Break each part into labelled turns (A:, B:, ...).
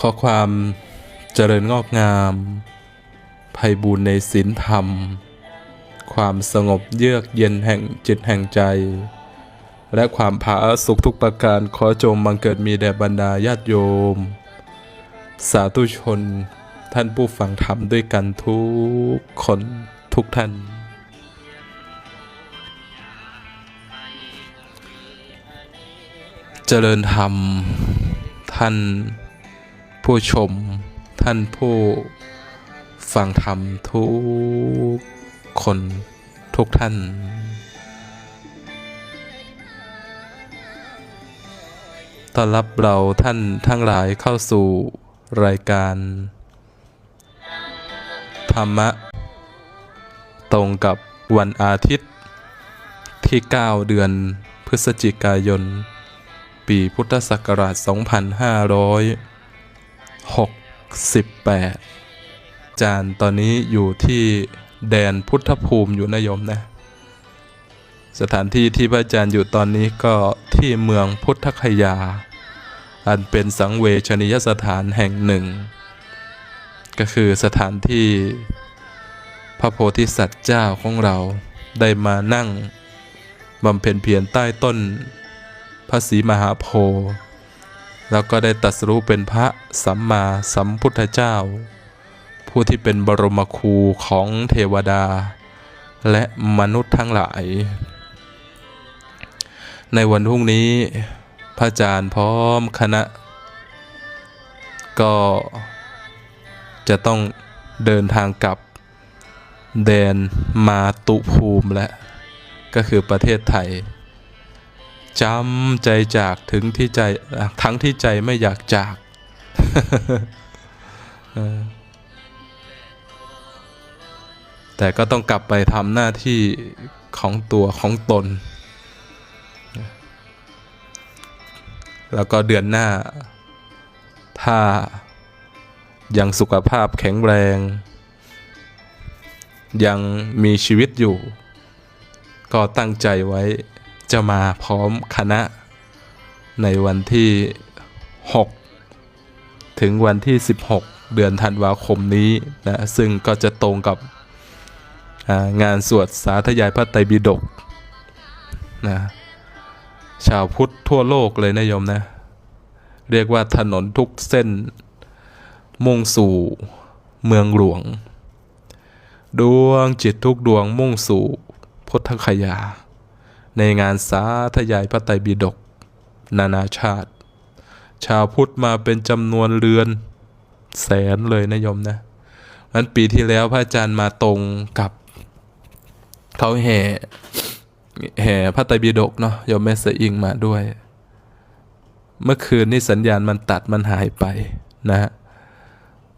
A: ขอความเจริญงอกงามภัยบูรในศีลธรรม ความสงบเยือกเย็นแห่งจิตแห่งใจ และความผาสุขทุกประการขอจงบังเกิดมีแด่บรรดาญาติโยม สาธุชน ท่านผู้ฟังธรรมด้วยกันทุกคนทุกท่าน เจริญธรรมท่าน ผู้ชมท่านผู้ฟังธรรมทุกคนทุกท่าน ต้อนรับเราท่านทั้งหลายเข้าสู่รายการ ธรรมะ ตรงกับวันอาทิตย์ที่ 9 เดือนพฤศจิกายน ปีพุทธศักราช 68 จานตอนนี้อยู่ที่แดนพุทธภูมิอยู่นะโยมนะ สถานที่ที่พระอาจารย์อยู่ตอนนี้ก็ที่เมืองพุทธคยา อันเป็นสังเวชนียสถานแห่งหนึ่ง ก็คือสถานที่พระโพธิสัตว์เจ้าของเราได้มานั่งบำเพ็ญเพียรใต้ต้นพระศรีมหาโพธิ์ แล้วก็ได้ตรัสรู้เป็นพระสัมมาสัมพุทธเจ้า ผู้ที่เป็นบรมครูของเทวดา และมนุษย์ทั้งหลาย ในวันพรุ่งนี้พระอาจารย์พร้อมคณะ ก็จะต้องเดินทางกลับแดนมาตุภูมิและก็คือประเทศไทย จำใจจากถึงที่ใจทั้งที่ใจไม่อยากจากแต่ก็ต้องกลับไปทำหน้าที่ของตัวของตน แล้วก็เดือนหน้า ถ้ายังสุขภาพแข็งแรง ยังมีชีวิตอยู่ ก็ตั้งใจไว้ จะมาพร้อมคณะ ในวันที่ 6 ถึงวันที่ 16 เดือนธันวาคมนี้นะซึ่งก็จะตรงกับางานสวดสาธยายพระไตรปิฎกนะชาวพุทธทั่วโลกเลยนะโยมนะ เรียกว่าถนนทุกเส้น มุ่งสู่เมืองหลวง ดวงจิตทุกดวงมุ่งสู่พุทธคยา ในงานสาธยายพระไตรปิฎกนานาชาติ ชาวพุทธมาเป็นจำนวนเรือนแสนเลยนะโยมนะนั้นปีที่แล้วพระอาจารย์มาตรงกับเขาแห่แห่พระไตรปิฎกเนาะโยมแม่สอิงมาด้วย เมื่อคืนนี่สัญญาณมันตัดมันหายไปนะ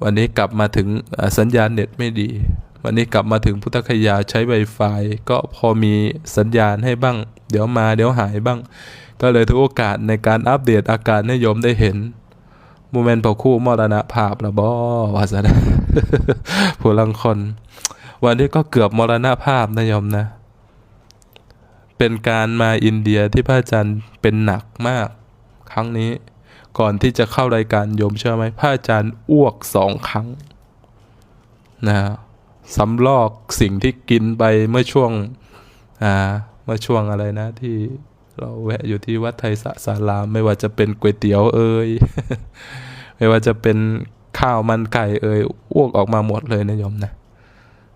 A: วันนี้กลับมาถึงสัญญาณเน็ตไม่ดี วันนี้กลับมาถึงพุทธคยาใช้ Wi-Fi ก็พอมีสัญญาณให้บ้าง เดี๋ยวมาเดี๋ยวหายบ้าง ก็เลยถือโอกาสในการอัปเดตอาการให้โยมได้เห็นโมเมนต์พอคู่มรณะภาพล้วบอวาสนาผู้ลังคน วันนี้ก็เกือบมรณะภาพนะโยมนะ เป็นการมาอินเดียที่พระอาจารย์เป็นหนักมาก ครั้งนี้ก่อนที่จะเข้ารายการโยมเชื่อไหมพระอาจารย์อ้วกสองครั้งนะ สำลอกสิ่งที่กินไปเมื่อช่วงอ่าเมื่อช่วงอะไรนะ ที่เราแวะอยู่ที่วัดไทยสะสารามไม่ว่าจะเป็นก๋วยเตี๋ยวเอ่ยไม่ว่าจะเป็นข้าวมันไก่เอ่ยอ้วกออกมาหมดเลยนะโยมนะ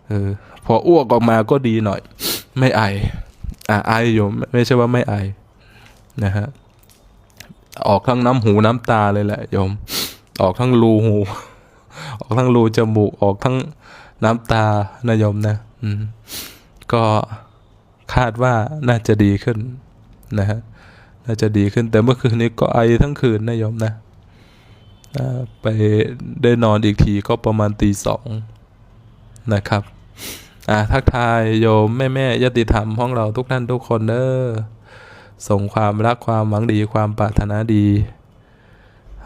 A: เออพออ้วกออกมาก็ดีหน่อย ไม่ไออ่าไออยู่ไม่ไม่ใช่ว่าไม่ไอนะฮะออกทั้งน้ำหูน้ำตาเลยแหละโยม ออกทั้งรูหู ออกทั้งรูจมูกออกทั้ง น้ำตานะโยมนะก็คาดว่าน่าจะดีขึ้นนะฮะน่าจะดีขึ้นแต่เมื่อคืนนี้ก็ไอทั้งคืนนะโยมนะไปได้นอนอีกทีก็ประมาณตีสองนะครับอ่าทักทายโยมแม่แม่ยติธรรมของเราทุกท่านทุกคนเด้อส่งความรักความหวังดีความปรารถนาดี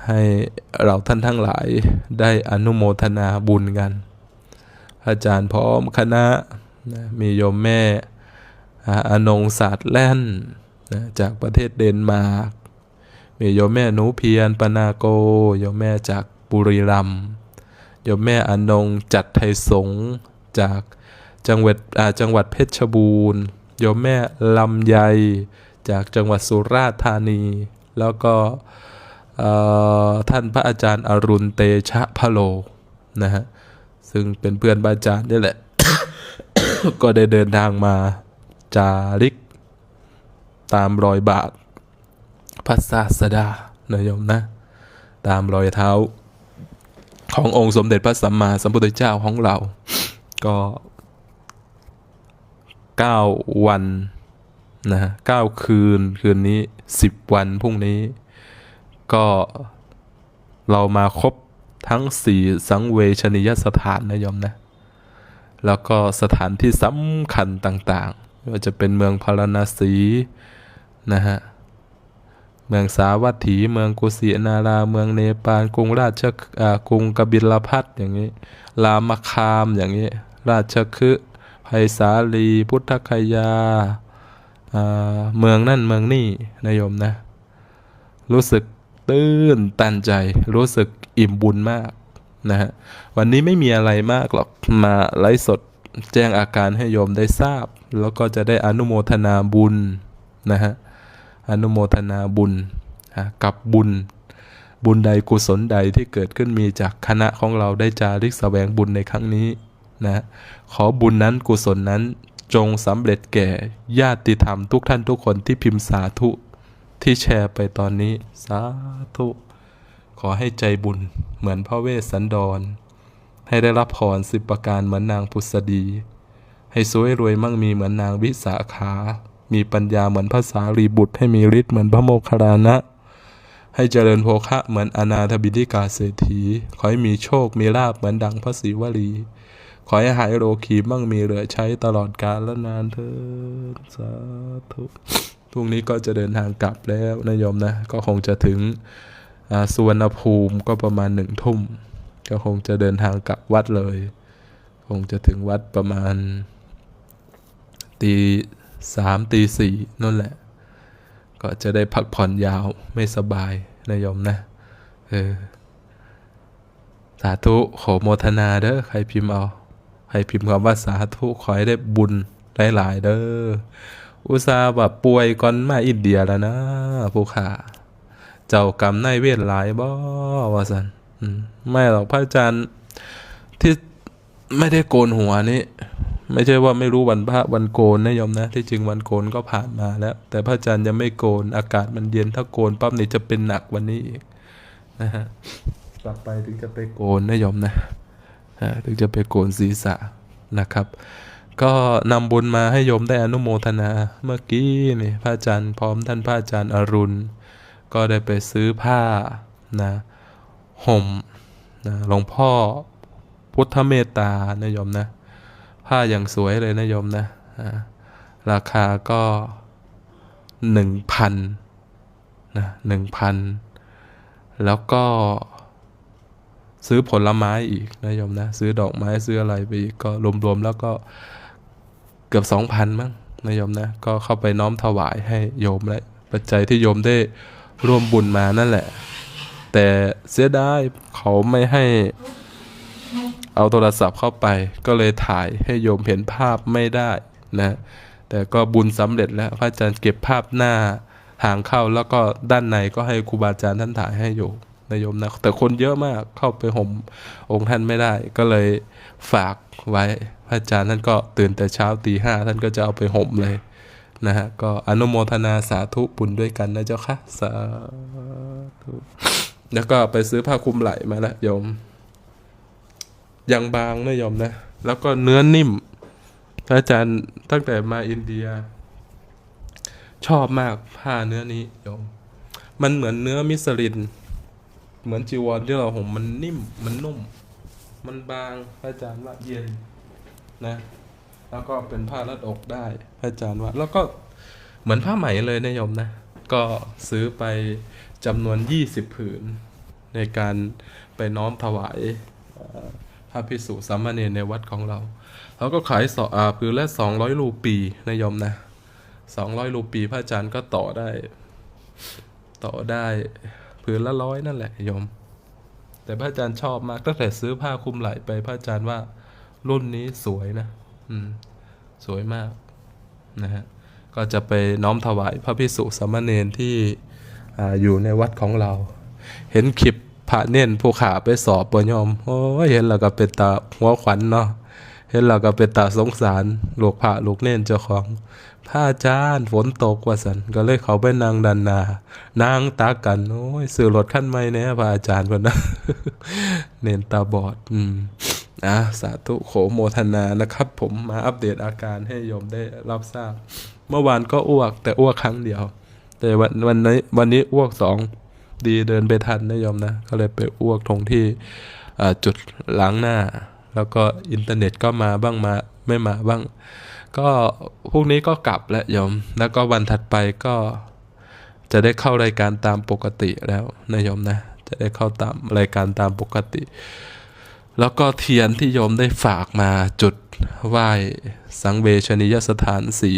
A: ให้เราท่านทั้งหลายได้อนุโมทนาบุญกัน อาจารย์พร้อมคณะนะมีโยมแม่อนงศาสตร์แล่นนะจากประเทศเดนมาร์กมีโยมแม่หนูเพียรปนาโกโยมแม่จากบุรีรัมย์โยมแม่อนงจัดไทยสงจากจังหวัดจังหวัดเพชรบูรณ์โยมแม่ลำไยจากจังหวัดสุราษฎร์ธานี แล้วก็ท่านพระอาจารย์อรุณเตชะพะโลนะฮะ ซึ่งเป็นเพื่อนบาอาจารย์นี่แหละ ก็ได้เดินทางมาจาริก ตามรอยบาทพระศาสดานะโยมนะ ตามรอยเท้า ขององค์สมเด็จพระสัมมาสัมพุทธเจ้าของเรา ก็เก้าวันนะฮะเก้าคืนคืนนี้สิบวันพรุ่งนี้ ก็เรามาครบ ทั้งสี่สังเวชนียสถานนะโยมนะ แล้วก็สถานที่สำคัญต่างๆไม่ว่าจะเป็นเมืองพาราณสีนะฮะเมืองสาวัตถี เมืองกุสินารา เมืองเนปาล กรุงราชอ่ากรุงกบิลพัทอย่างนี้ รามคามอย่างนี้ ราชคฤห์ไผ่สาลี พุทธคยา เมืองนั่นเมืองนี่นายโยมนะ รู้สึกตื้นตันใจ รู้สึก อิ่มบุญมากนะฮะวันนี้ไม่มีอะไรมากหรอกมาไลฟ์สดแจ้งอาการให้โยมได้ทราบ แล้วก็จะได้อนุโมทนาบุญนะฮะอนุโมทนาบุญกับบุญ บุญใดกุศลใดที่เกิดขึ้นมีจากคณะของเราได้จาริกแสวงบุญในครั้งนี้นะขอบุญนั้นกุศลนั้นจงสำเร็จแก่ญาติธรรมทุกท่านทุกคนที่พิมพ์สาธุที่แชร์ไปตอนนี้ สาธุ ขอให้ใจบุญเหมือนพระเวสสันดร ให้ได้รับพรสิบประการเหมือนนางพุษดี ให้สวยรวยมั่งมีเหมือนนางวิสาขา มีปัญญาเหมือนพระสารีบุตร ให้มีฤทธิ์เหมือนพระโมคคัลลานะ ให้เจริญโภคะเหมือนอนาถบิดิกาเศรษฐี ขอให้มีโชคมีลาบเหมือนดังพระศรีวลี ขอให้หายโรคีมั่งมีเหลือใช้ตลอดกาลและนานเถิดสาธุพรุ่งนี้ก็จะเดินทางกลับแล้วนะโยมนะ ก็คงจะถึง สุวรรณภูมิก็ประมาณหนึ่งทุ่ม ก็คงจะเดินทางกลับวัดเลย คงจะถึงวัดประมาณตีสามตีสี่นั่นแหละ ก็จะได้พักผ่อนยาวไม่สบายนะโยมนะเออสาธุขอโมทนาเด้อใครพิมพ์เอาใครพิมพ์คำว่าสาธุขอให้ได้บุญหลายๆเด้ออุตส่าห์แบบป่วยก่อนมาอินเดียแล้วนะผู้ขา จ้ากรรมนายเวรหลายบ่ว่าสันอืมไม่หรอกพระอาจารย์ที่ไม่ได้โกนหัวนี่ไม่ใช่ว่าไม่รู้วันพระวันโกนนะโยมนะ ที่จริงวันโกนก็ผ่านมาแล้ว แต่พระอาจารย์ยังไม่โกนอากาศมันเย็นถ้าโกนปั๊บนี่จะเป็นหนักวันนี้อีกนะฮะกลับไปถึงจะไปโกนนะโยมนะถึงจะไปโกนศีรษะนะครับ ก็นำบุญมาให้โยมได้อนุโมทนาเมื่อกี้นี่พระอาจารย์พร้อมท่านพระอาจารย์อรุณ ก็ได้ไปซื้อผ้านะห่มนะหลวงพ่อพุทธเมตตานะโยมนะ ผ้าอย่างสวยเลยนะโยมนะ ราคาก็หนึ่งพันนะหนึ่งพันแล้วก็ซื้อผลไม้อีกนะโยมนะ ซื้อดอกไม้ซื้ออะไรไปอีกก็รวมๆแล้วก็เกือบสองพันมั้งนะโยมนะ ก็เข้าไปน้อมถวายให้โยมและปัจจัยที่โยมได้ ร่วมบุญมานั่นแหละ แต่เสียดายเขาไม่ให้เอาโทรศัพท์เข้าไป ก็เลยถ่ายให้โยมเห็นภาพไม่ได้นะแต่ก็บุญสำเร็จแล้วพระอาจารย์เก็บภาพหน้าทางเข้าแล้วก็ด้านในก็ให้ครูบาอาจารย์ท่านถ่ายให้อยู่นะโยมนะแต่คนเยอะมากเข้าไปห่มองค์ท่านไม่ได้ ก็เลยฝากไว้พระอาจารย์ท่านก็ตื่นแต่เช้าตีห้าท่านก็จะเอาไปห่มเลย นะฮะก็อนุโมทนาสาธุบุญด้วยกันนะเจ้าค่ะสาธุแล้วก็ไปซื้อผ้าคลุมไหล่มาแล้วโยมยังบางนะโยมนะ แล้วก็เนื้อนิ่มอาจารย์ตั้งแต่มาอินเดีย ชอบมากผ้าเนื้อนี้โยมมันเหมือนเนื้อมิสลิน เหมือนจีวรที่เราห่มมันนิ่ม มันนุ่ม มันบางอาจารย์ว่าเย็นนะ แล้วก็เป็นผ้ารัดอกได้พระอาจารย์ว่า แล้วก็เหมือนผ้าไหมเลยนะโยมนะ ก็ซื้อไปจำนวนยี่สิบผืน ในการไปน้อมถวายพระพิสุสามเณรในวัดของเราเขาก็ขายสออาผืนละสองร้อยรูปีนะโยมนะสองร้อยรูปีพระอาจารย์ก็ต่อได้ ต่อได้ผืนละร้อยนั่นแหละโยม แต่พระอาจารย์ชอบมากตั้งแต่ซื้อผ้าคลุมไหล่ไปพระอาจารย์ว่ารุ่นนี้สวยนะ อืมสวยมากนะฮะก็จะไปน้อมถวายพระพิสุสามเณรที่อ่อยู่ในวัดของเรา เห็นคลิปพระเน่นผู้ขาไปสอบปยอมโอ้เห็นแล้วก็เป็นตาหัวขวัญเนาะเห็นแล้วก็เป็นตาสงสารลูกพระลูกเน่นเจ้าของพระอาจารย์ฝนตกว่าสันก็เลยเขาไปนางดันนานางตากันโอ้ยซื้อรถขั้นใหม่แน่พระอาจารย์คนนะเน้นตาบอด อืม อะสาธุโขโมทนานะครับ ผมมาอัปเดตอาการให้โยมได้รับทราบ เมื่อวานก็อ้วกแต่อ้วกครั้งเดียว แต่วันวันนี้วันนี้อ้วกสองดีเดินไปทันนะโยมนะ ก็เลยไปอ้วกตรงที่จุดล้างหน้า แล้วก็อินเทอร์เน็ตก็มาบ้างมาไม่มาบ้าง ก็พรุ่งนี้ก็กลับแล้วโยม แล้วก็วันถัดไปก็จะได้เข้ารายการตามปกติแล้วนะโยมนะ จะได้เข้าตามรายการตามปกติ แล้วก็เทียนที่โยมได้ฝากมาจุดไหว้สังเวชนียสถานสี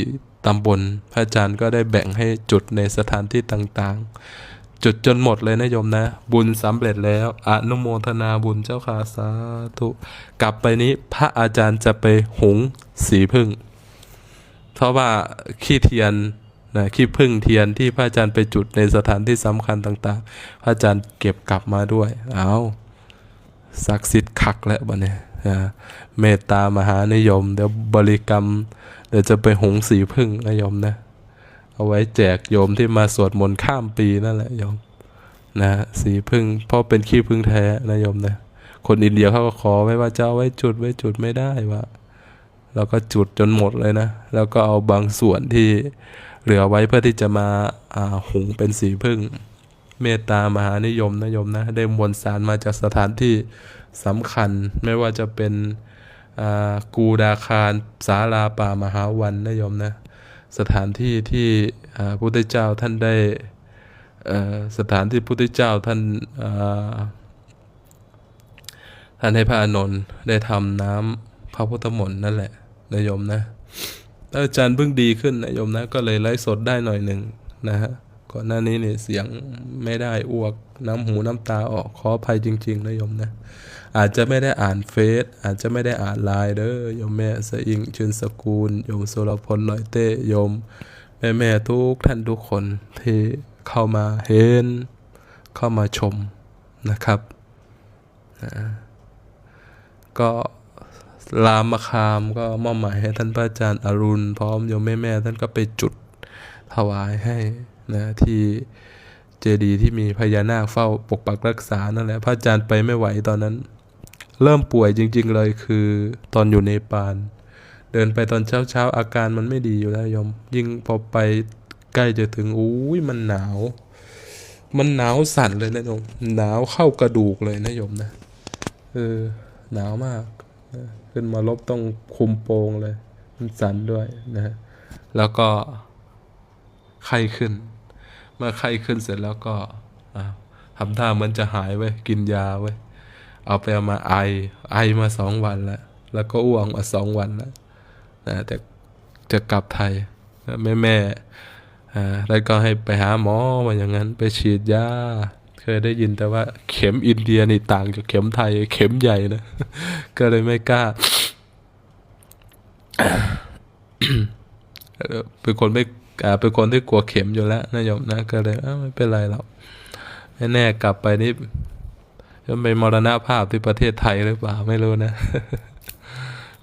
A: ตำบล พระอาจารย์ก็ได้แบ่งให้จุดในสถานที่ต่างๆ จุดจนหมดเลยนะโยมนะ บุญสำเร็จแล้วอนุโมทนาบุญเจ้าค่ะสาธุกลับไปนี้พระอาจารย์จะไปหุงสีพึ่ง เพราะว่าขี้เทียนนะขี้พึ่งเทียนที่พระอาจารย์ไปจุดในสถานที่สำคัญต่างๆ พระอาจารย์เก็บกลับมาด้วยเอา ศักดิ์สิทธิ์คักแล้วบัดเนี่ยนะเมตตามหานิยม เดี๋ยวบริกรรม เดี๋ยวจะไปหงสีพึ่งนะโยมนะ เอาไว้แจกโยมที่มาสวดมนต์ข้ามปีนั่นแหละโยมนะสีพึ่งเพราะเป็นขี้พึ่งแท้นะโยมนะ คนอินเดียเขาก็ขอไว้ว่าจะเอาไว้จุดไว้จุดไม่ได้ว่าแล้วก็จุดจนหมดเลยนะ แล้วก็เอาบางส่วนที่เหลือไว้เพื่อที่จะมาอ่าหุงเป็นสีพึ่ง เมตตามหานิยมนะโยมนะได้มวลสารมาจากสถานที่สำคัญ ไม่ว่าจะเป็นอ่ากูดาคารศาลาป่ามหาวันนะโยมนะสถานที่ที่อ่าพระพุทธเจ้าท่านได้อ่อสถานที่พระพุทธเจ้าท่านอ่าท่านให้พระอานนท์ได้ทำน้ำพระพุทธมนต์นั่นแหละนะโยมนะแล้วอาจารย์เพิ่งดีขึ้นนะโยมนะก็เลยไลฟ์สดได้หน่อยหนึ่งนะฮะ ก่อนหน้านี้เนี่ยเสียงไม่ได้อ้วกน้ำหูน้ำตาออกขออภัยจริง ๆนะโยมนะ อาจจะไม่ได้อ่านเฟซอาจจะไม่ได้อ่านไลน์เด้อโยมแม่สอิงชื่นสกุลโยมสุรพลลอยเต้โยม แม่แม่ทุกท่านทุกคนที่เข้ามาเห็น เข้ามาชมนะครับนะก็รามคามก็มอบหมายให้ท่านพระอาจารย์อรุณ พร้อมโยมแม่แม่ท่านก็ไปจุดถวายให้ นะที่เจดีย์ที่มีพญานาคเฝ้าปกปักรักษานั่นแหละพระอาจารย์ไปไม่ไหวตอนนั้น เริ่มป่วยจริง ๆ เลยคือตอนอยู่ในปาน เดินไปตอนเช้าๆอาการมันไม่ดีอยู่แล้วยม ยิ่งพอไปใกล้จะถึงอุ้ยมันหนาว มันหนาวสั่นเลยนะโยมหนาวเข้ากระดูกเลยนะโยมนะเออหนาวมากขึ้นมาลบต้องคุมโปงเลย มันสั่นด้วยนะฮะแล้วก็ไข้ขึ้น เมื่อไข้ขึ้นเสร็จแล้วก็ทำท่ามือนจะหายไว้กินยาไว้เอาไปเอามาไอไอมาสองวันแล้ว แล้วก็อ้วงมาสองวันแล้วนะแต่จะกลับไทยแม่แม่ๆอ่าแล้วก็ให้ไปหาหมอว่าอย่างนั้นไปฉีดยาเคยได้ยินแต่ว่าเข็มอินเดียนี่ต่างจากเข็มไทยเข็มใหญ่นะ ก็เลยไม่กล้าเป็นคนไม่ เป็นคนที่กลัวเข็มอยู่แล้วนะโยมนะก็เลยอ้าไม่เป็นไรหรอกไม่แน่กลับไปนี่จะไปมรณภาพที่ประเทศไทยหรือเปล่าไม่รู้นะ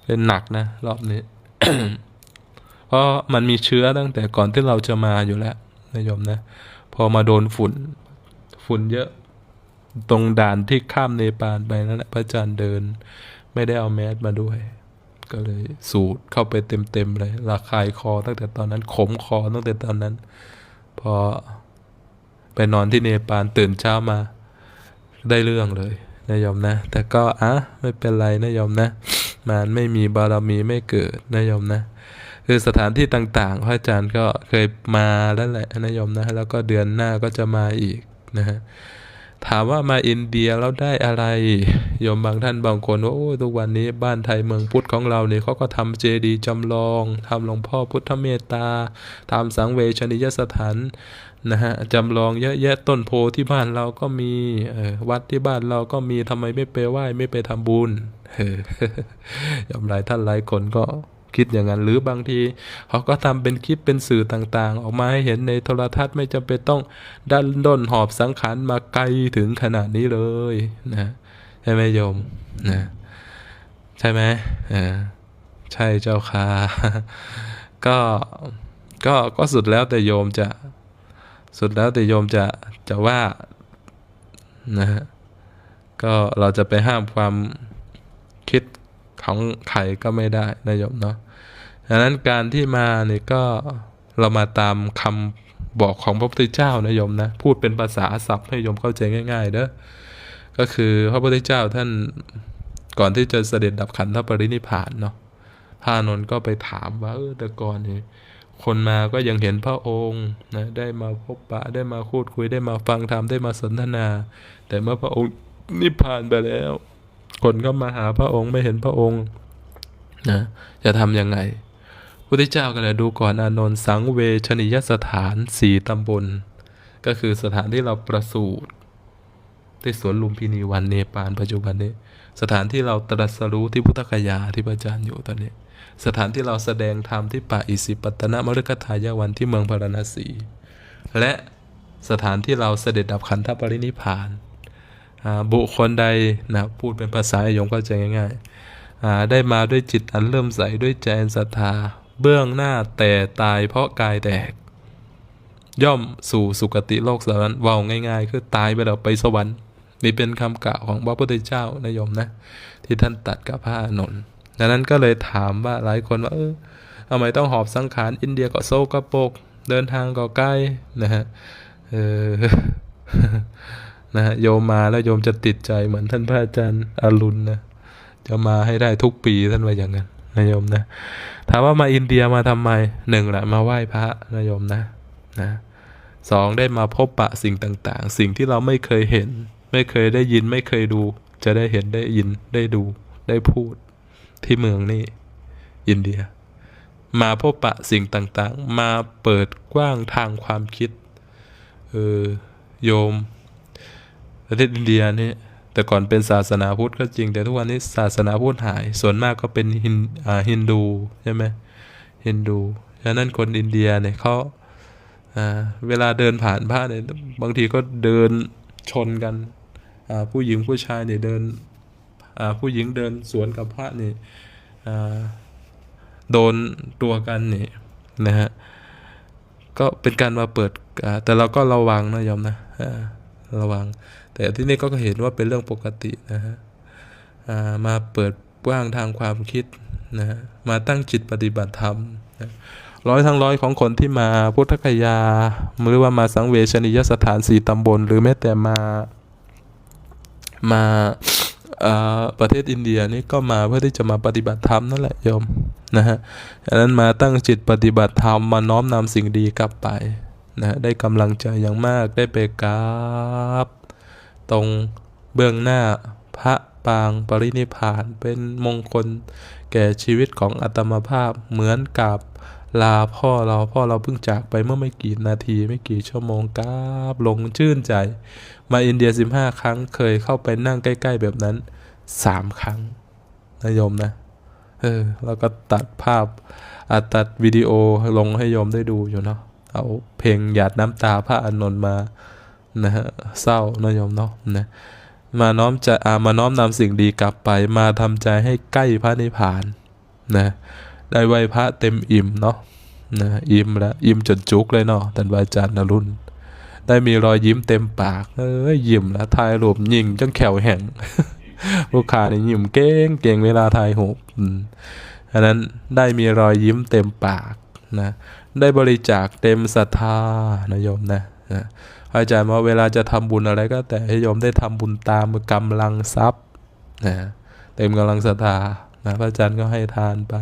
A: เป็นหนักนะรอบนี้ เพราะมันมีเชื้อตั้งแต่ก่อนที่เราจะมาอยู่แล้วนะโยมนะ พอมาโดนฝุ่น ฝุ่นเยอะ ตรงด่านที่ข้ามเนปาลไปนั่นแหละพระอาจารย์เดิน ไม่ได้เอาแมสมาด้วย ก็เลยสูดเข้าไปเต็มๆเลยระคายคอตั้งแต่ตอนนั้น ขมคอตั้งแต่ตอนนั้น พอไปนอนที่เนปาลตื่นเช้ามา ได้เรื่องเลยนะโยมนะ แต่ก็อะไม่เป็นไรนะโยมนะ มันไม่มีบารมีไม่เกิดนะโยมนะ คือสถานที่ต่างๆ พระอาจารย์ก็เคยมาแล้วแหละนะโยมนะ แล้วก็เดือนหน้าก็จะมาอีกนะฮะ ถามว่ามาอินเดียแล้วได้อะไรโยมบางท่านบางคนว่าโอ้ยทุกวันนี้บ้านไทยเมืองพุทธของเราเนี่ยเขาก็ทำเจดีย์จำลองทำหลวงพ่อพุทธเมตตาทำสังเวชนียสถานนะฮะจำลองเยอะแยะต้นโพที่บ้านเราก็มีวัดที่บ้านเราก็มีทำไมไม่ไปไหว้ไม่ไปทำบุญเออยอมหลายท่านหลายคนก็ คิดอย่างนั้น หรือบางทีเขาก็ทำเป็นคลิปเป็นสื่อต่างๆ ออกมาให้เห็นในโทรทัศน์ไม่จำเป็นต้องดันด้นหอบสังขารมาไกลถึงขนาดนี้เลยนะใช่ไหมโยมนะใช่ไหมเออใช่เจ้าค่ะก็ก็ก็สุดแล้วแต่โยมจะสุดแล้วแต่โยมจะจะว่านะฮะก็เราจะไปห้ามความคิด ของใครก็ไม่ได้นะโยมเนาะดังนั้นการที่มาเนี่ยก็เรามาตามคำบอกของพระพุทธเจ้านะโยมนะพูดเป็นภาษาศัพท์ให้โยมเข้าใจง่ายๆเด้อก็คือพระพุทธเจ้าท่านก่อนที่จะเสด็จดับขันธปรินิพานเนาะพระอานนท์ก็ไปถามว่าเออแต่ก่อนเนี่ยคนมาก็ยังเห็นพระองค์นะได้มาพบปะได้มาพูดคุยได้มาฟังธรรมได้มาสนทนา แต่เมื่อพระองค์นิพพานไปแล้ว คนก็มาหาพระองค์ไม่เห็นพระองค์นะจะทำยังไงพุทธเจ้าก็เลยดูก่อนอานนท์สังเวชนิยสถานสี่ตำบล ก็คือสถานที่เราประสูติที่สวนลุมพินีวันเนปาลปัจจุบันนี้ สถานที่เราตรัสรู้ที่พุทธคยาที่พระอาจารย์อยู่ตอนนี้ สถานที่เราแสดงธรรมที่ป่าอิสิปตนมฤคทายวันที่เมืองพาราณสี และสถานที่เราเสด็จดับขันธปรินิพาน บุคคลใดนะพูดเป็นภาษาโยมเข้าใจง่ายๆได้มาด้วยจิตอันเริ่มใสด้วยใจอันศรัทธา เบื้องหน้าแต่ตายเพราะกายแตก ย่อมสู่สุคติโลกสวรรค์เว่าง่าย ๆ คือตายไปแล้วไปสวรรค์นี่เป็นคำกล่าวของพระพุทธเจ้านะโยมนะ ที่ท่านตัดกับพระอานนท์ดังนั้นก็เลยถามว่าหลายคนว่าเออทำไมต้องหอบสังขารอินเดียก็โซกโปกเดินทางก็ใกล้นะฮะเออ นะฮะโยมมาแล้วโยมจะติดใจเหมือนท่านพระอาจารย์อรุณนะจะมาให้ได้ทุกปีท่านว่าอย่างนั้นนะโยมนะถามว่ามาอินเดียมาทำไมหนึ่งแหละมาไหว้พระนะโยมนะนะสองได้มาพบปะสิ่งต่างๆ สิ่งที่เราไม่เคยเห็น ไม่เคยได้ยินไม่เคยดู จะได้เห็นได้ยินได้ดูได้พูดที่เมืองนี้อินเดีย มาพบปะสิ่งต่างๆ มาเปิดกว้างทางความคิดเออโยม ประเทศอินเดียนี่แต่ก่อนเป็นศาสนาพุทธก็จริง แต่ทุกวันนี้ศาสนาพุทธหาย ส่วนมากก็เป็นฮินฮินดูใช่ไหมฮินดูฉะนั้นคนอินเดียเนี่ยเขาเวลาเดินผ่านพระเนี่ยบางทีก็เดินชนกันผู้หญิงผู้ชายเนี่ยเดินผู้หญิงเดินสวนกับพระเนี่อ่าโดนตัวกันนี่นะฮะก็เป็นการมาเปิดแต่เราก็ระวังนะโยมนะระวัง แต่ที่นี่ก็เห็นว่าเป็นเรื่องปกตินะฮะมาเปิดกว้างทางความคิดนะมาตั้งจิตปฏิบัติธรรมนะร้อยทั้งร้อยของคนที่มาพุทธคยา หรือว่ามาสังเวชนียสถานสี่ตำบล หรือแม้แต่มามาประเทศอินเดียนี่ก็มาเพื่อที่จะมาปฏิบัติธรรมนั่นแหละโยมนะฮะดังนั้นมาตั้งจิตปฏิบัติธรรมมาน้อมนำสิ่งดีกลับไปนะฮะได้กำลังใจอย่างมากได้ไปกราบ ตรงเบื้องหน้าพระปางปรินิพานเป็นมงคล แก่ชีวิตของอัตมภาพเหมือนกับลาพ่อเราพ่อเราเพิ่งจากไปเมื่อไม่กี่นาทีไม่กี่ชั่วโมงกราบลงชื่นใจ มาอินเดีย 15 ครั้งเคยเข้าไปนั่งใกล้ ๆ แบบนั้น 3 ครั้งนะโยมนะ เออ แล้วก็ตัดภาพอะตัดวิดีโอลงให้โยมได้ดูอยู่เนาะเอาเพลงหยาดน้ำตาพระอานนท์มา นะฮะเศร้านะโยมเนาะนะมาน้อมจะอามาน้อมนำสิ่งดีกลับไป มาทำใจให้ใกล้พระนิพพานนะได้ไหวพระเต็มอิ่มเนาะนะอิ่มแล้วอิ่มจนจุกเลยเนาะท่านวาจารย์นรุณได้มีรอยยิ้มเต็มปากเอ้ยยิ้มแล้วถ่ายรูปยิงจังแขวแห่งลูกค้านี่ยิ้มเก่งเก่งเวลาถ่ายรูปอืมอันนั้นได้มีรอยยิ้มเต็มปากนะได้บริจาคเต็มศรัทธานะโยมนะนะ อาจารย์ว่าเวลาจะทำบุญอะไรก็แต่ให้โยมได้ทำบุญตามกำลังทรัพย์นะเต็มกำลังศรัทธานะพระอาจารย์ก็ให้ทานไป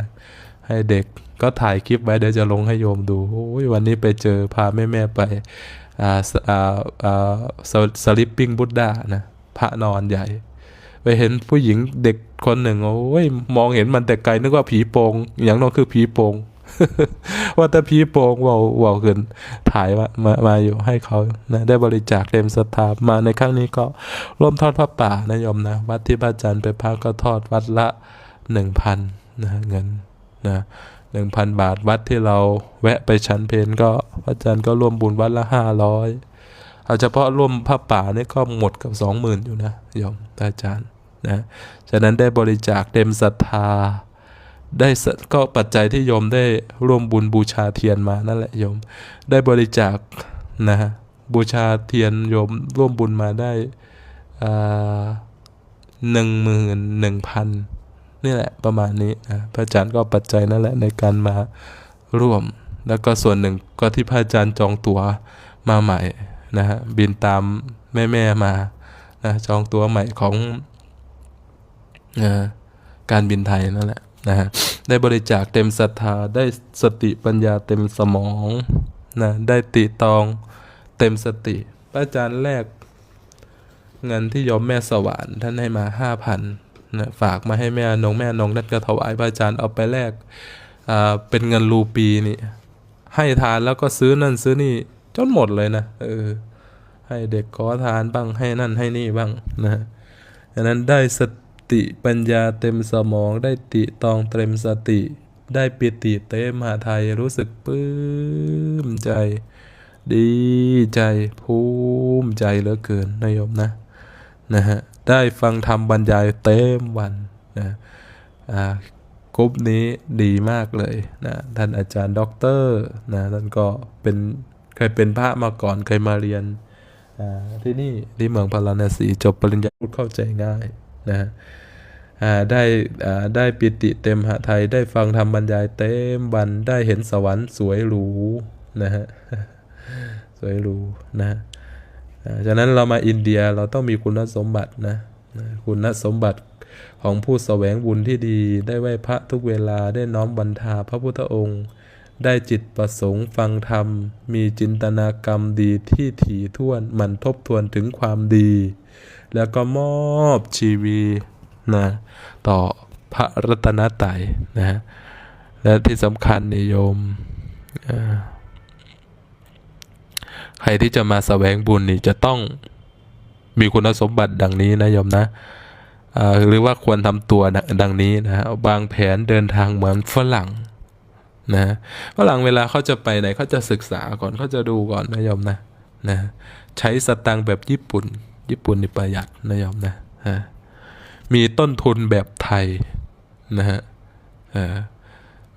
A: ให้เด็กก็ถ่ายคลิปไว้เดี๋ยวจะลงให้โยมดูโอ้ยวันนี้ไปเจอพาแม่แม่ไปอ่าสอ่าอ่าสลิปปิ้งบุตดานะพระนอนใหญ่ ไปเห็นผู้หญิงเด็กคนหนึ่งโอ้ยมองเห็นมันแต่ไกลนึกว่าผีโปงอย่างนั้นคือผีโปง ว่าแต่พี่โป่งว่าเว่าขึ้นถ่ายมามามาอยู่ให้เขานะได้บริจาคเต็มศรัทธามาในครั้งนี้ก็ร่วมทอดพระป่านะโยมนะวัดที่พระอาจารย์ไปพักก็ทอดวัดละหนึ่งพันนะเงินนะหนึ่งพันบาทวัดที่เราแวะไปชั้นเพนก็พระอาจารย์ก็ร่วมบุญวัดละห้าร้อยเอาเฉพาะร่วมพระป่านี่ก็หมดกับสองหมื่นอยู่นะโยมอาจารย์นะฉะนั้นได้บริจาคเต็มศรัทธา ได้ก็ปัจจัยที่โยมได้ร่วมบุญบูชาเทียนมานั่นแหละโยม ได้บริจาคนะฮะบูชาเทียนโยมร่วมบุญมาได้หนึ่งหมื่นหนึ่งพันนี่แหละประมาณนี้นะพระอาจารย์ก็ปัจจัยนั่นแหละในการมาร่วม แล้วก็ส่วนหนึ่งก็ที่พระอาจารย์จองตั๋วมาใหม่นะฮะบินตามแม่แม่ๆมานะจองตั๋วใหม่ของอการบินไทยนั่นแหละ นะฮะได้บริจาคเต็มศรัทธา ได้สติปัญญาเต็มสมองนะได้ติตองเต็มสติพระอาจารย์แรกเงินที่โยมแม่สวรรค์ท่านให้มาห้าพันนะฝากมาให้แม่นงแม่นงนั่นก็ถวายพระอาจารย์เอาไปแลกเป็นเงินรูปีนี่ให้ทานแล้วก็ซื้อนั่นซื้อนี่จนหมดเลยนะเออให้เด็กขอทานบ้างให้นั่นให้นี่บ้างนะดังนั้นได้ส ติปัญญาเต็มสมองได้ติตองเต็มสติ ได้ปิติเต็มมหาไทยรู้สึกปลื้มใจ ดีใจภูมิใจเหลือเกินนายโยมนะนะฮะได้ฟังธรรมบรรยายเต็มวันนะอ่ากรุ๊ปนี้ดีมากเลยนะท่านอาจารย์ด็อกเตอร์นะท่านก็เป็นเคยเป็นพระมาก่อนเคยมาเรียนที่นี่ที่เมืองพาราณสีจบปริญญาพูดเข้าใจง่ายนะ ได้ได้ปิติเต็มหะไทยได้ฟังธรรมบรรยายเต็มวันได้เห็นสวรรค์สวยหรูนะฮะสวยหรูนะฮะอ่าฉะนั้นเรามาอินเดียเราต้องมีคุณสมบัตินะคุณสมบัติของผู้แสวงบุญที่ดี ได้ไหว้พระทุกเวลาได้น้อมบรรทาพระพุทธองค์ ได้จิตประสงค์ฟังธรรม มีจินตนากรรมดีที่ถี่ถ้วนหมันทบทวนถึงความดี แล้วก็มอบชีวี นะต่อพระรัตนตรัยนะฮะและที่สำคัญนิยโยมใครที่จะมาแสวงบุญนี่จะต้องมีคุณสมบัติดังนี้นะโยมนะหรือว่าควรทำตัวดังดังนี้นะฮะวางแผนเดินทางเหมือนฝรั่งนะฝรั่งเวลาเขาจะไปไหนเขาจะศึกษาก่อนเขาจะดูก่อนนะโยมนะนะใช้สตังค์แบบญี่ปุ่น ญี่ปุ่นนี่ประหยัดนะโยมนะฮะ มีต้นทุนแบบไทยนะฮะ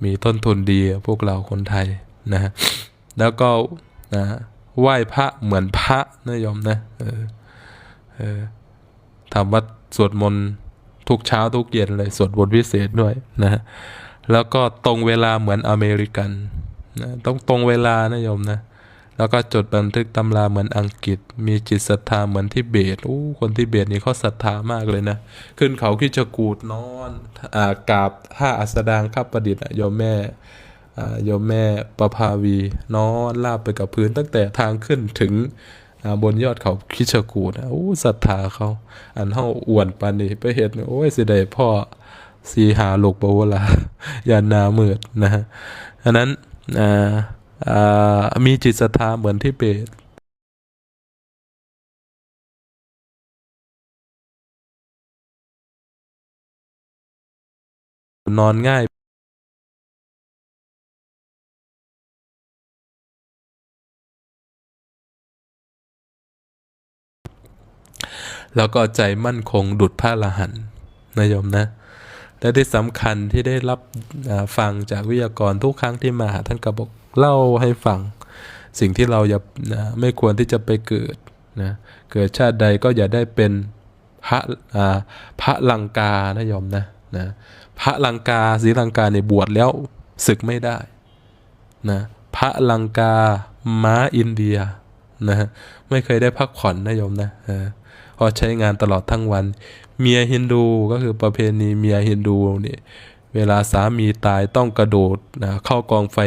A: มีต้นทุนดีพวกเราคนไทยนะฮะแล้วก็นะไหว้พระเหมือนพระนะโยมนะเออเออทำวัดสวดมนต์ทุกเช้าทุกเย็นเลยสวดบทพิเศษด้วยนะฮะแล้วก็ตรงเวลาเหมือนอเมริกันนะต้องตรงเวลานะโยมนะ แล้วก็จดบันทึกตำราเหมือนอังกฤษ มีจิตศรัทธาเหมือนทิเบตโอ้คนทิเบตนี่เขาศรัทธามากเลยนะ ขึ้นเขาคิจกูดนอนอ่ากราบท่าอัสดางข้าประดิษฐ์โยมแม่อ่าโยมแม่ประภาวี นอนลาบไปกับพื้นตั้งแต่ทางขึ้นถึงอ่าบนยอดเขาคิจกูดนะโอ้ศรัทธาเขา อันเฮาอ้วนปานนี้ไปเห็นโอ้ยสิได้พ่อสีหาลูกบวละยานนามืดนะฮะอันนั้นอ่าอ่า มีจิตศรัทธาเหมือนที่เบตนอนง่าย แล้วก็ใจมั่นคงดุดพระอรหันนะโยมนะ และที่สำคัญที่ได้รับฟังจากวิทยากรทุกครั้งที่มาท่านก็บอก เล่าให้ฟัง สิ่งที่เราอย่านะไม่ควรที่จะไปเกิดนะเกิดชาติใดก็อย่าได้เป็นพระพระลังกานะโยมนะนะพระลังกาศรีลังกาในยบวชแล้วศึกไม่ได้นะพระลังกาม้าอินเดียนะไม่เคยได้พักผ่อนนะโยมนะเอใช้งานตลอดทั้งวัน เมียฮินดูก็คือประเพณีเมียฮินดูเนี่ยเวลาสามีตายต้องกระโดดนะเข้ากองไฟ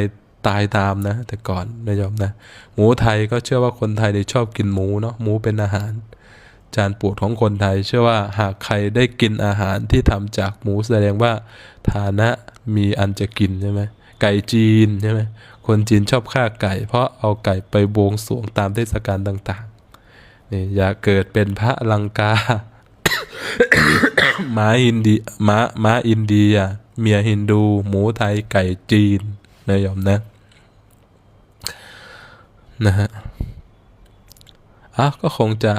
A: ตายตามนะ แต่ก่อนนะโยมนะ หมูไทยก็เชื่อว่าคนไทยเนี่ยชอบกินหมูเนาะหมูเป็นอาหาร จานโปวดของคนไทย เชื่อว่าหากใครได้กินอาหารที่ทำจากหมูแสดงว่าฐานะมีอันจะกินใช่ไหมไก่จีนใช่ไหมคนจีนชอบฆ่าไก่ เพราะเอาไก่ไปบวงสรวงตามเทศกาลต่างๆนี่อย่าเกิดเป็นพระลังกาหมาอินเดียหมาหมาอินเดีย เมียฮินดู หมูไทยไก่จีน นะโยมนะ นะฮะอะก็คงจะ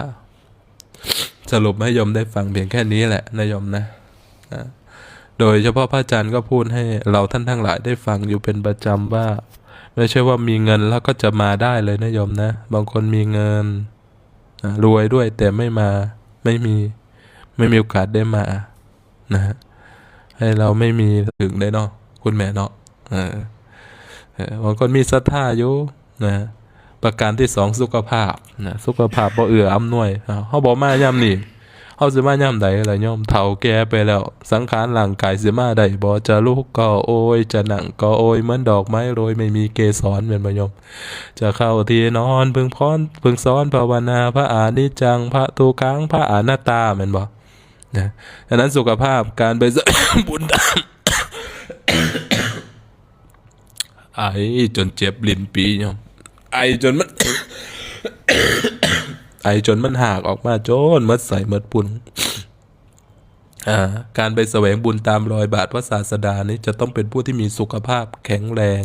A: สรุปให้ยมได้ฟังเพียงแค่นี้แหละนะโยมนะนะโดยเฉพาะพระอาจารย์ก็พูดให้เราท่านทั้งหลายได้ฟังอยู่เป็นประจำว่า ไม่ใช่ว่ามีเงินแล้วก็จะมาได้เลยนะโยมนะ บางคนมีเงินนะรวยด้วยแต่ไม่มาไม่มีไม่มีโอกาสได้มานะฮะให้เราไม่มีถึงได้เนาะคุณแม่เนาะออเออ บางคนมีศรัทธาอยู่นะประการที่สองสุขภาพนะสุขภาพบ่เอื้ออำนวยเขาบอกมาย่ำนี่เขาสิมาย่ำใดล่ะโยมเฒ่าแก่ไปแล้ว สังขารร่างกายสิมาได้บ่จะลุกก็โอยจะหนังก็โอยเหมือนดอกไม้โรยไม่มีเกสรเป็นบ่โยม จะเข้าที่นอนพึงพรพึงซ้อนภาวนาพระอานิจจังพระตูกังพระอานาตตาแม่นบ่นะดังนั้นสุขภาพการไปบุญตาม ไอจนเจ็บลิ้นปีโยมไอจนมัน ไอจนมันหักออกมาจนมัดใส่มัดปุ่นอ่าการไปแสวงบุญตามรอยบาทพระศาสดานี้จะต้องเป็นผู้ที่มีสุขภาพแข็งแรง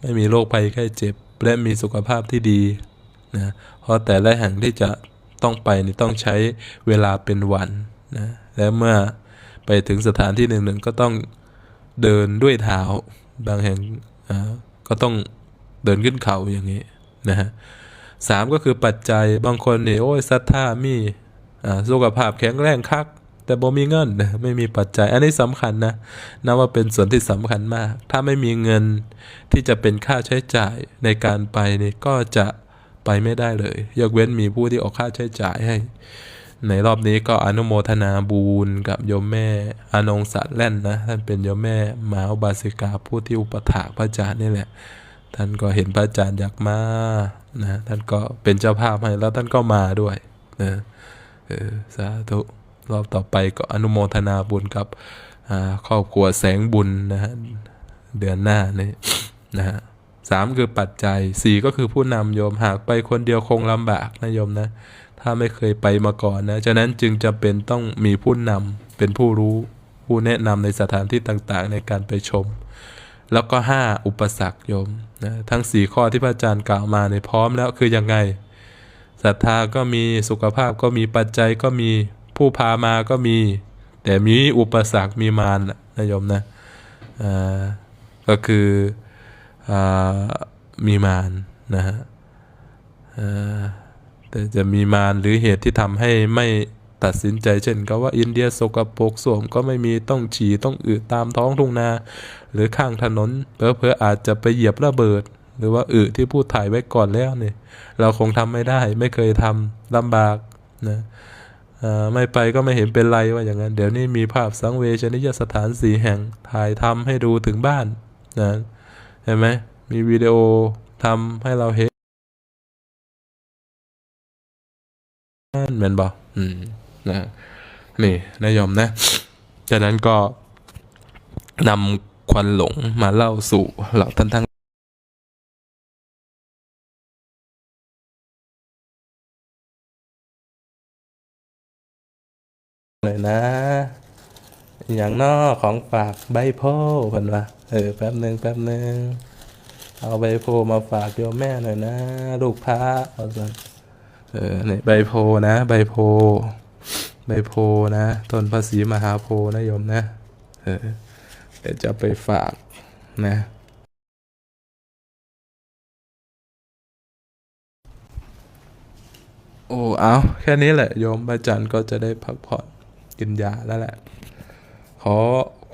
A: ไม่มีโรคภัยไข้เจ็บ และมีสุขภาพที่ดีนะเพราะแต่ละแห่งที่จะต้องไปนี่ต้องใช้เวลาเป็นวันนะและเมื่อไปถึงสถานที่หนึ่งๆก็ต้องเดินด้วยเท้าบางแห่งอ่า ก็ต้องเดินขึ้นเขาอย่างนี้นะฮะสามก็คือปัจจัยบางคนเนี่ยโอ้ยศรัทธามี่สุขภาพแข็งแรงคัก แต่บ่มีเงินไม่มีปัจจัย อันนี้สำคัญนะนับว่าเป็นส่วนที่สำคัญมาก ถ้าไม่มีเงินที่จะเป็นค่าใช้จ่ายในการไปนี่ก็จะไปไม่ได้เลย ยกเว้นมีผู้ที่ออกค่าใช้จ่ายให้ ในรอบนี้ก็อนุโมทนาบูญกับโยมแม่อนงสัตแล่นนะท่านเป็นโยมแม่มหาอุบาสิกาผู้ที่อุปถากพระอาจารย์นี่แหละท่านก็เห็นพระอาจารย์อยากมานะท่านก็เป็นเจ้าภาพให้แล้วท่านก็มาด้วยนะเออสาธุรอบต่อไปก็อนุโมทนาบุญกับอ่าครอบครัวแสงบุญนะฮะเดือนหน้านี่นะฮะสามคือปัจจัยสี่ก็คือผู้นำโยมหากไปคนเดียวคงลำบากนะโยมนะ ถ้าไม่เคยไปมาก่อนนะฉะนั้นจึงจะเป็นต้องมีผู้นำเป็นผู้รู้ผู้แนะนำในสถานที่ต่างๆ ในการไปชม แล้วก็ห้าอุปสรรคโยมนะทั้งสี่ข้อที่พระอาจารย์กล่าวมาในพร้อมแล้วคือยังไงศรัทธาก็มีสุขภาพก็มีปัจจัยก็มีผู้พามาก็มี แต่มีอุปสรรคมีมารนะนะโยมนะอ่าก็คืออ่ามีมารนะฮะอ่า แต่จะมีมารหรือเหตุที่ทำให้ไม่ตัดสินใจเช่นก็ว่าอินเดียสกปรกสวมก็ไม่มีต้องฉี่ต้องอึตามท้องทุ่งนา หรือข้างถนนเพอเพอๆอาจจะไปเหยียบระเบิด หรือว่าอึที่พูดถ่ายไว้ก่อนแล้วเนี่ยเราคงทำไม่ได้ไม่เคยทำลำบากนะไม่ไปก็ไม่เห็นเป็นไรว่าอย่างนั้น เดี๋ยวนี้มีภาพสังเวชนิยสถานสีแห่งถ่ายทำให้ดูถึงบ้านนะเห็นไหมมีวิดีโอทำให้เราเห็น แมนบออืมนะนี่นายอมนะ จากนั้นก็นำควันหลงมาเล่าสู่เหล่าท่านทั้งเลยนะ อย่างนอของฝากใบโพเพิ่นว่าเออแป๊บหนึ่งแป๊บหนึ่งเอาใบโพมาฝากโยมแม่หน่อยนะ ลูกพระเอาสิ เออเนี่ยใบโพนะ ใบโพ ใบโพนะต้นภาษีมหาโพนะโยมนะ เออเดี๋ยวจะไปฝากนะโอ้เอาแค่นี้แหละโยมอาจารย์ก็จะได้พักผ่อนกินยาแล้วแหละ ขอ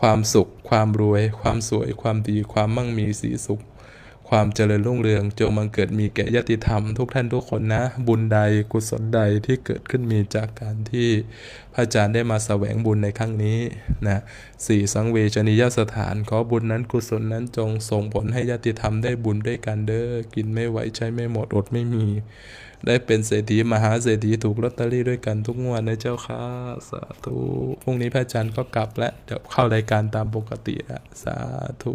A: ความสุขความรวย ความสวยความดีความมั่งมีสีสุข ความเจริญรุ่งเรืองจงบังเกิดมีแก่ญาติธรรมทุกท่านทุกคนนะ บุญใดกุศลใดที่เกิดขึ้นมีจากการที่พระอาจารย์ได้มาแสวงบุญในครั้งนี้นะสี่สังเวชนียสถานขอบุญนั้นกุศลนั้นจงส่งผลให้ญาติธรรมได้บุญด้วยกันเด้อกินไม่ไหวใช้ไม่หมดอดไม่มี ได้เป็นเศรษฐีมหาเศรษฐีถูกลอตเตอรี่ด้วยกันทุกงวดนะเจ้าค่ะสาธุพรุ่งนี้พระอาจารย์ก็กลับแล้วเดี๋ยวเข้ารายการตามปกติแล้วสาธุ